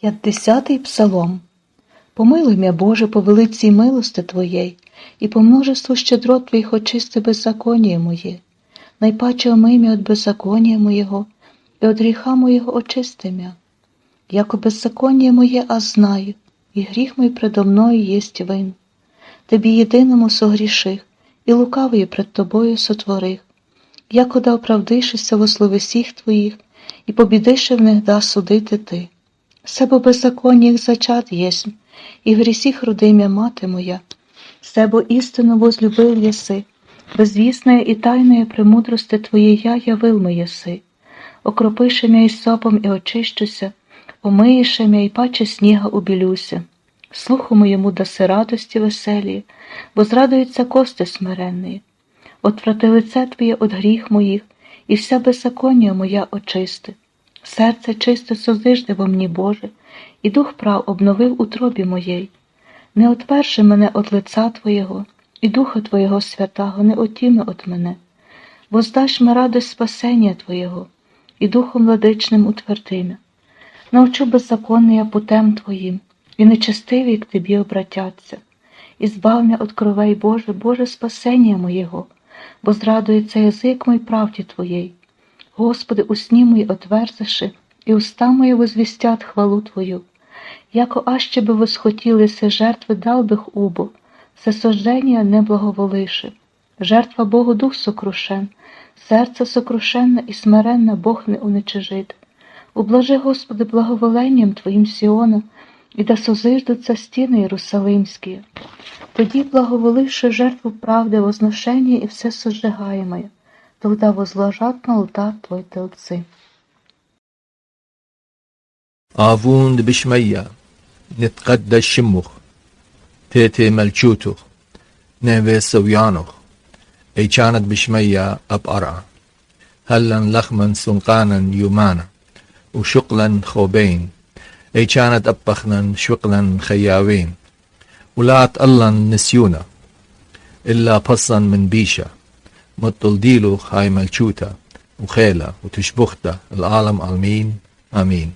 П'ятдесятий псалом. Помилуй мя, Боже, по великій милости Твоєї, і по множеству щедрот Твоїх очисти беззаконня моє. Найпаче омий мя от беззаконня моєго, і от гріха моєго очисти мя. Яко беззаконня моє, а знаю, і гріх мій предо мною єсть вин. Тобі єдиному согріших, і лукавий пред Тобою сотворих. Яко да оправдишися во словесіх Твоїх, і побідише в них да судити Ти. Себо беззаконніх зачат єсмь, і грісіх родимя мати моя. Себо істину возлюбив єси, безвісне і тайної премудрости Твоєї я явил ми єси. Окропиши мя й сопом і очищуся, омиєше мя й паче сніга убілюся. Слуху моєму даси радості веселі, бо зрадуються кости смиренні. Отврати лице Твоє от гріх моїх, і вся беззаконня моя очисти. Серце чисте созижде во мені, Боже, і дух прав обновив у тробі моєї. Не отверши мене от лиця Твоєго, і Духа Твоєго святого не отіми от мене. Воздаш ми радость спасення Твоєго, і Духом владичним утвердимя. Навчу беззаконний я путем Твоїм, і нечестиві к Тобі обратяться. І збав мене от кровей Боже, Боже спасення моєго, бо зрадується язик мой правді Твоєї. Господи, усні мої отверзиши, і уста мої возвістять хвалу Твою. Яко аще би восхотіли се жертви дал бих убо, се сожження не благоволиши. Жертва Богу дух сокрушен, серце сокрушенне і смиренне Бог не уничижит. Ублажи, Господи, благоволенням Твоїм Сіона, і да созиждуться стіни Єрусалимські. Тоді благоволивши жертву правди, возношення і все сожигаєме, тогда возложат на алтар Твой телцы. آفوند بشمية نتقدى شمخ تيتي ملشوتخ نيفي سويانخ اي كانت بشمية أب أرعى هلا لخما سنقانا يومانا وشقلا خوبين اي كانت أبخنا شقلا خياوين ولات الله نسيونا إلا بصا من بيشا متلديلو خايملشوتا وخيلا وتشبختا العالم عالمين آمين.